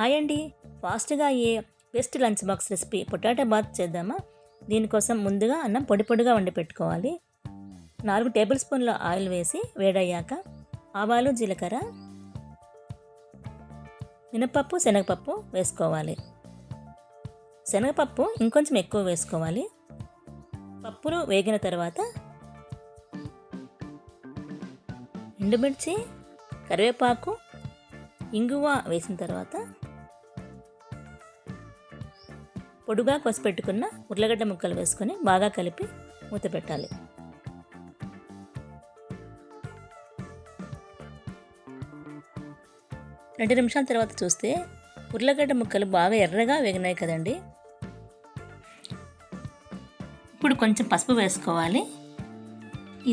Hi అండి ఫాస్ట్గా అయ్యే best lunch box recipe potato bath చేద్దామా? దీనికోసం ముందుగా అన్నం పొడి పొడిగా వండి పెట్టుకోవాలి. నాలుగు టేబుల్ స్పూన్ల ఆయిల్ వేసి వేడయ్యాక ఆవాలు జీలకర్ర మినపప్పు శనగపప్పు వేసుకోవాలి. శనగపప్పు ఇంకొంచెం ఎక్కువ వేసుకోవాలి. పప్పులు వేగిన తర్వాత ఎండుమిర్చి కరివేపాకు ఇంగువ వేసిన తర్వాత పొడుగా కోసి పెట్టుకున్న ఉర్లగడ్డ ముక్కలు వేసుకొని బాగా కలిపి మూత పెట్టాలి. రెండు నిమిషాల తర్వాత చూస్తే ఉర్లగడ్డ ముక్కలు బాగా ఎర్రగా వేగినాయి కదండి. ఇప్పుడు కొంచెం పసుపు వేసుకోవాలి.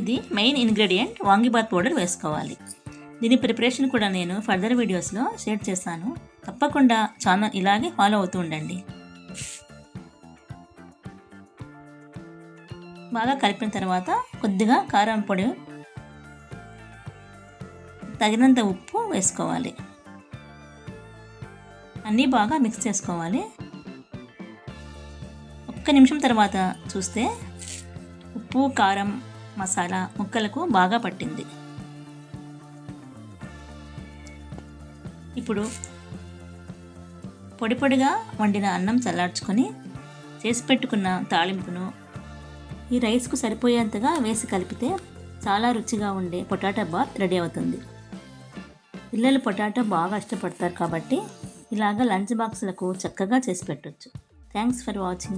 ఇది మెయిన్ ఇంగ్రీడియంట్ వాంగిబాత్ పౌడర్ వేసుకోవాలి. దీని ప్రిపరేషన్ కూడా నేను ఫర్దర్ వీడియోస్లో షేర్ చేస్తాను. తప్పకుండా ఛానల్ ఇలాగే ఫాలో అవుతూ ఉండండి. బాగా కలిపిన తర్వాత కొద్దిగా కారం పొడి తగినంత ఉప్పు వేసుకోవాలి. అన్నీ బాగా మిక్స్ చేసుకోవాలి. ఒక్క నిమిషం తర్వాత చూస్తే ఉప్పు కారం మసాలా ముక్కలకు బాగా పట్టింది. ఇప్పుడు పొడి పొడిగా వండిన అన్నం చల్లార్చుకొని చేసి పెట్టుకున్న తాలింపును ఈ రైస్కు సరిపోయేంతగా వేసి కలిపితే చాలా రుచిగా ఉండే పొటాటో బాత్ రెడీ అవుతుంది. పిల్లలు పొటాటో బాగా ఇష్టపడతారు కాబట్టి ఇలాగ లంచ్ బాక్సులకు చక్కగా చేసి పెట్టవచ్చు థ్యాంక్స్ ఫర్ వాచింగ్.